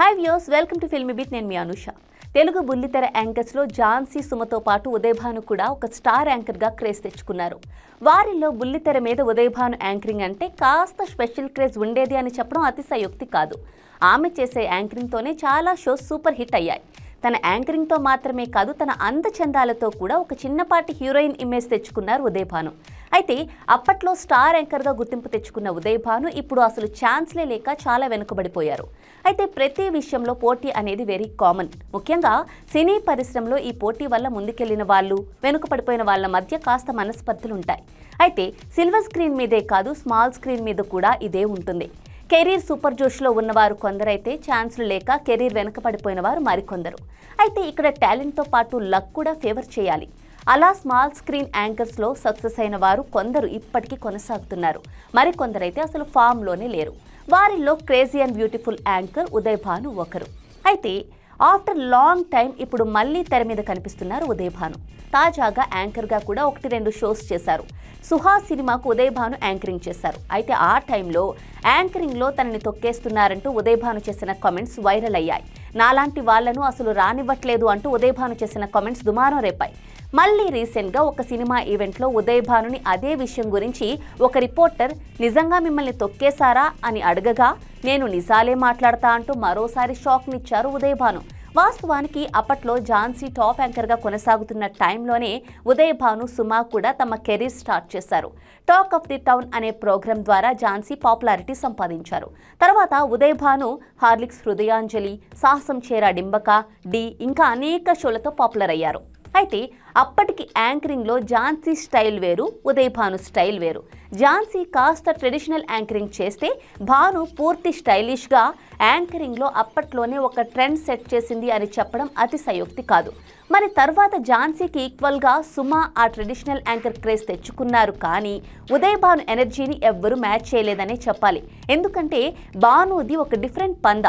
Hi views welcome to Filmi Beat నేను మీ అనుష. తెలుగు బుల్లితెర యాంకర్స్లో ఝాన్సీ సుమతో పాటు ఉదయభాను కూడా ఒక స్టార్ యాంకర్గా క్రేజ్ తెచ్చుకున్నారు. వారిలో బుల్లితెర మీద ఉదయభాను యాంకరింగ్ అంటే కాస్త స్పెషల్ క్రేజ్ ఉండేది అని చెప్పడం అతిశయోక్తి కాదు. ఆమె చేసే యాంకరింగ్తోనే చాలా షోస్ సూపర్ హిట్ అయ్యాయి. తన యాంకరింగ్తో మాత్రమే కాదు తన అందచందాలతో కూడా ఒక చిన్నపాటి హీరోయిన్ ఇమేజ్ తెచ్చుకున్నారు ఉదయభాను. అయితే అప్పట్లో స్టార్ యాంకర్గా గుర్తింపు తెచ్చుకున్న ఉదయభాను ఇప్పుడు అసలు ఛాన్స్లే లేక చాలా వెనుకబడిపోయారు. అయితే ప్రతి విషయంలో పోటీ అనేది వెరీ కామన్ ముఖ్యంగా సినీ పరిశ్రమలో ఈ పోటీ వల్ల ముందుకెళ్ళిన వాళ్ళు వెనుకబడిపోయిన వాళ్ళ మధ్య కాస్త మనస్పర్ధలు ఉంటాయి. అయితే సిల్వర్ స్క్రీన్ మీదే కాదు స్మాల్ స్క్రీన్ మీద కూడా ఇదే ఉంటుంది. కెరీర్ సూపర్ జోష్లో ఉన్నవారు కొందరైతే ఛాన్స్లు లేక కెరీర్ వెనకపడిపోయిన వారు మరికొందరు. అయితే ఇక్కడ టాలెంట్తో పాటు లక్ కూడా ఫేవర్ చేయాలి. అలా స్మాల్ స్క్రీన్ యాంకర్స్లో సక్సెస్ అయిన వారు కొందరు ఇప్పటికీ కొనసాగుతున్నారు. మరికొందరైతే అసలు ఫామ్లోనే లేరు. వారిలో crazy and beautiful anchor Uday Bhanu ఒకరు. అయితే ఆఫ్టర్ లాంగ్ టైం ఇప్పుడు మళ్ళీ తెర మీద కనిపిస్తున్నారు ఉదయ్ భాను తాజాగా యాంకర్గా కూడా ఒకటి రెండు షోస్ చేశారు. సుహా సినిమాకు ఉదయ్ భాను యాంకరింగ్ చేశారు. అయితే ఆ టైంలో యాంకరింగ్లో తనని తొక్కేస్తున్నారంటూ ఉదయ్ భాను చేసిన కామెంట్స్ వైరల్ అయ్యాయి. నాలాంటి వాళ్ళను అసలు రానివ్వట్లేదు అంటూ ఉదయభాను చేసిన కామెంట్స్ దుమారం రేపాయి. మళ్ళీ రీసెంట్గా ఒక సినిమా ఈవెంట్లో ఉదయభానుని అదే విషయం గురించి ఒక రిపోర్టర్ నిజంగా మిమ్మల్ని తొక్కేశారా అని అడగగా నేను నిజాలే మాట్లాడతా అంటూ మరోసారి షాక్నిచ్చారు ఉదయభాను. వాస్తవానికి అప్పట్లో ఝాన్సీ టాప్ యాంకర్గా కొనసాగుతున్న టైంలోనే ఉదయ్ భాను సుమా కూడా తమ కెరీర్ స్టార్ట్ చేశారు. టాక్ ఆఫ్ ది టౌన్ అనే ప్రోగ్రాం ద్వారా ఝాన్సీ పాపులారిటీ సంపాదించారు. తర్వాత ఉదయ్ భాను హార్లిక్స్ హృదయాంజలి సాహసం చేరా డింబక డి ఇంకా అనేక షోలతో పాపులర్ అయ్యారు. అయితే అప్పటికి యాంకరింగ్లో ఝాన్సీ స్టైల్ వేరు ఉదయభాను స్టైల్ వేరు. ఝాన్సీ కాస్త ట్రెడిషనల్ యాంకరింగ్ చేస్తే భాను పూర్తి స్టైలిష్గా యాంకరింగ్లో అప్పట్లోనే ఒక ట్రెండ్ సెట్ చేసింది అని చెప్పడం అతిశయోక్తి కాదు. మరి తర్వాత ఝాన్సీకి ఈక్వల్గా సుమ ఆ ట్రెడిషనల్ యాంకర్ క్రేజ్ తెచ్చుకున్నారు కానీ ఉదయ్ భాను ఎనర్జీని ఎవ్వరూ మ్యాచ్ చేయలేదనే చెప్పాలి. ఎందుకంటే భానుది ఒక డిఫరెంట్ పంద.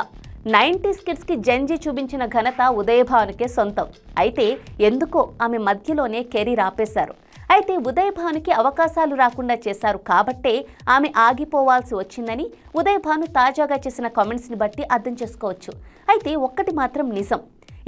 నైంటీస్ కిడ్స్కి జంజి చూపించిన ఘనత ఉదయభానుకే సొంతం. అయితే ఎందుకో ఆమె మధ్యలోనే కెరీర్ ఆపేశారు. అయితే ఉదయభానుకి అవకాశాలు రాకుండా చేశారు కాబట్టే ఆమె ఆగిపోవాల్సి వచ్చిందని ఉదయభాను తాజాగా చేసిన కామెంట్స్ని బట్టి అర్థం చేసుకోవచ్చు. అయితే ఒక్కటి మాత్రం నిజం.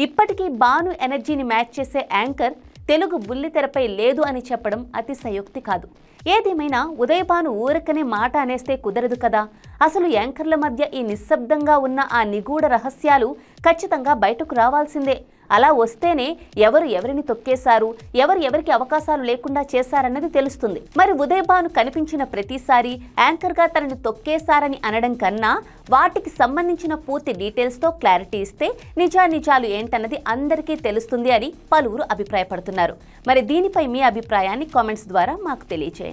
ఇప్పటికీ భాను ఎనర్జీని మ్యాచ్ చేసే యాంకర్ తెలుగు బుల్లితెరపై లేదు అని చెప్పడం అతిశయోక్తి కాదు. ఏదేమైనా ఉదయభాను ఊరకనే మాట అనేస్తే కుదరదు కదా. అసలు యాంకర్ల మధ్య ఈ నిశ్శబ్దంగా ఉన్న ఆ నిగూఢ రహస్యాలు ఖచ్చితంగా బయటకు రావాల్సిందే. అలా వస్తేనే ఎవరు ఎవరిని తొక్కేశారు ఎవరు ఎవరికి అవకాశాలు లేకుండా చేశారన్నది తెలుస్తుంది. మరి ఉదయభాను కనిపించిన ప్రతిసారి యాంకర్గా తనని తొక్కేశారని అనడం కన్నా వాటికి సంబంధించిన పూర్తి డీటెయిల్స్తో క్లారిటీ ఇస్తే నిజానిజాలు ఏంటన్నది అందరికీ తెలుస్తుంది అని పలువురు అభిప్రాయపడుతున్నారు. మరి దీనిపై మీ అభిప్రాయాన్ని కామెంట్స్ ద్వారా మాకు తెలియజేయండి